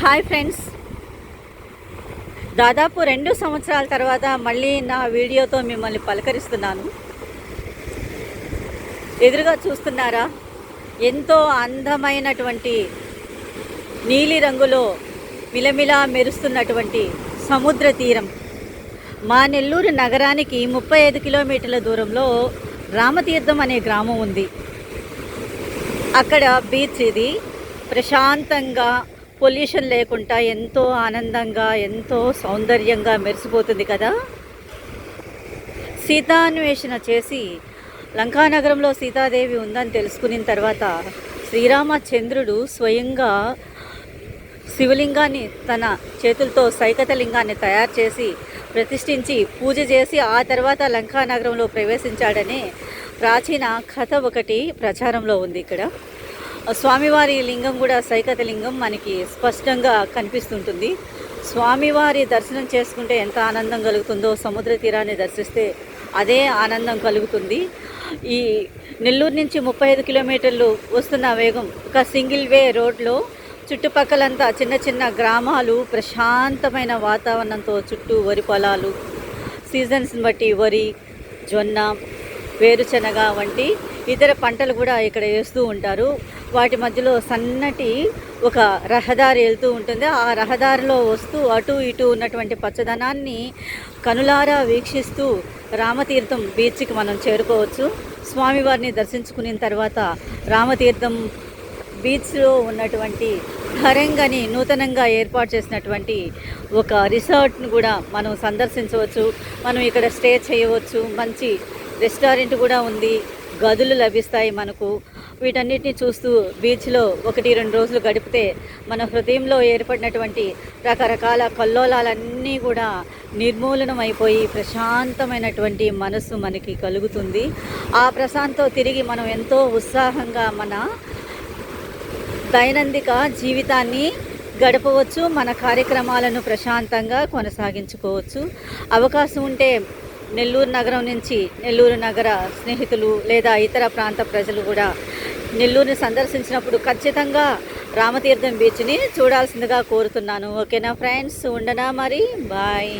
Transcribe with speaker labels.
Speaker 1: Hi friends. దాదాపు రెండు సంవత్సరాల తర్వాత మళ్ళీ నా వీడియోతో మిమ్మల్ని పలకరిస్తున్నాను. ఎదురుగా చూస్తున్నారా? ఎంతో అందమైనటువంటి నీలి రంగులో మిలమిలా మెరుస్తున్నటువంటి సముద్ర తీరం. మా నెల్లూరు నగరానికి ముప్పై ఐదు కిలోమీటర్ల దూరంలో రామతీర్థం అనే గ్రామం ఉంది. అక్కడ బీచ్ ఇది. ప్రశాంతంగా పొల్యూషన్ లేకుండా ఎంతో ఆనందంగా ఎంతో సౌందర్యంగా మెరిసిపోతుంది కదా? సీతాన్వేషణ చేసి లంకానగరంలో సీతాదేవి ఉందని తెలుసుకున్న తర్వాత శ్రీరామచంద్రుడు స్వయంగా శివలింగాన్ని తన చేతులతో సైకత లింగాన్ని తయారు చేసి ప్రతిష్ఠించి పూజ చేసి ఆ తర్వాత లంకానగరంలో ప్రవేశించాడనే ప్రాచీన కథ ఒకటి ప్రచారంలో ఉంది ఇక్కడ. స్వామివారి లింగం కూడా సైకత లింగం మనకి స్పష్టంగా కనిపిస్తుంటుంది. స్వామివారి దర్శనం చేసుకుంటే ఎంత ఆనందం కలుగుతుందో సముద్ర తీరాన్ని దర్శిస్తే అదే ఆనందం కలుగుతుంది. ఈ నెల్లూరు నుంచి ముప్పై ఐదు కిలోమీటర్లు వస్తున్న వేగం ఒక సింగిల్ వే రోడ్లో చుట్టుపక్కలంతా చిన్న చిన్న గ్రామాలు ప్రశాంతమైన వాతావరణంతో చుట్టూ వరి పొలాలు సీజన్స్ని బట్టి వరి జొన్న వేరుశనగ వంటి ఇతర పంటలు కూడా ఇక్కడ వేస్తూ ఉంటారు. వాటి మధ్యలో సన్నటి ఒక రహదారి వెళ్తూ ఉంటుంది. ఆ రహదారిలో వస్తూ అటు ఇటు ఉన్నటువంటి పచ్చదనాన్ని కనులారా వీక్షిస్తూ రామతీర్థం బీచ్కి మనం చేరుకోవచ్చు. స్వామివారిని దర్శించుకున్న తర్వాత రామతీర్థం బీచ్లో ఉన్నటువంటి ఘరంగని నూతనంగా ఏర్పాటు చేసినటువంటి ఒక రిసార్ట్ను కూడా మనం సందర్శించవచ్చు. మనం ఇక్కడ స్టే చేయవచ్చు. మంచి రెస్టారెంట్ కూడా ఉంది. గదులు లభిస్తాయి మనకు. వీటన్నిటిని చూస్తూ బీచ్లో ఒకటి రెండు రోజులు గడిపితే మన హృదయంలో ఏర్పడినటువంటి రకరకాల కల్లోలాలన్నీ కూడా నిర్మూలనం అయిపోయి ప్రశాంతమైనటువంటి మనస్సు మనకి కలుగుతుంది. ఆ ప్రశాంతో తిరిగి మనం ఎంతో ఉత్సాహంగా మన దైనందిక జీవితాన్ని గడపవచ్చు మన కార్యక్రమాలను ప్రశాంతంగా కొనసాగించుకోవచ్చు. అవకాశం ఉంటే నెల్లూరు నగరం నుంచి నెల్లూరు నగర స్నేహితులు లేదా ఇతర ప్రాంత ప్రజలు కూడా నెల్లూరుని సందర్శించినప్పుడు ఖచ్చితంగా రామతీర్థం బీచ్ని చూడాల్సిందిగా కోరుతున్నాను. ఓకేనా ఫ్రెండ్స్? ఉండనా మరి? బాయ్.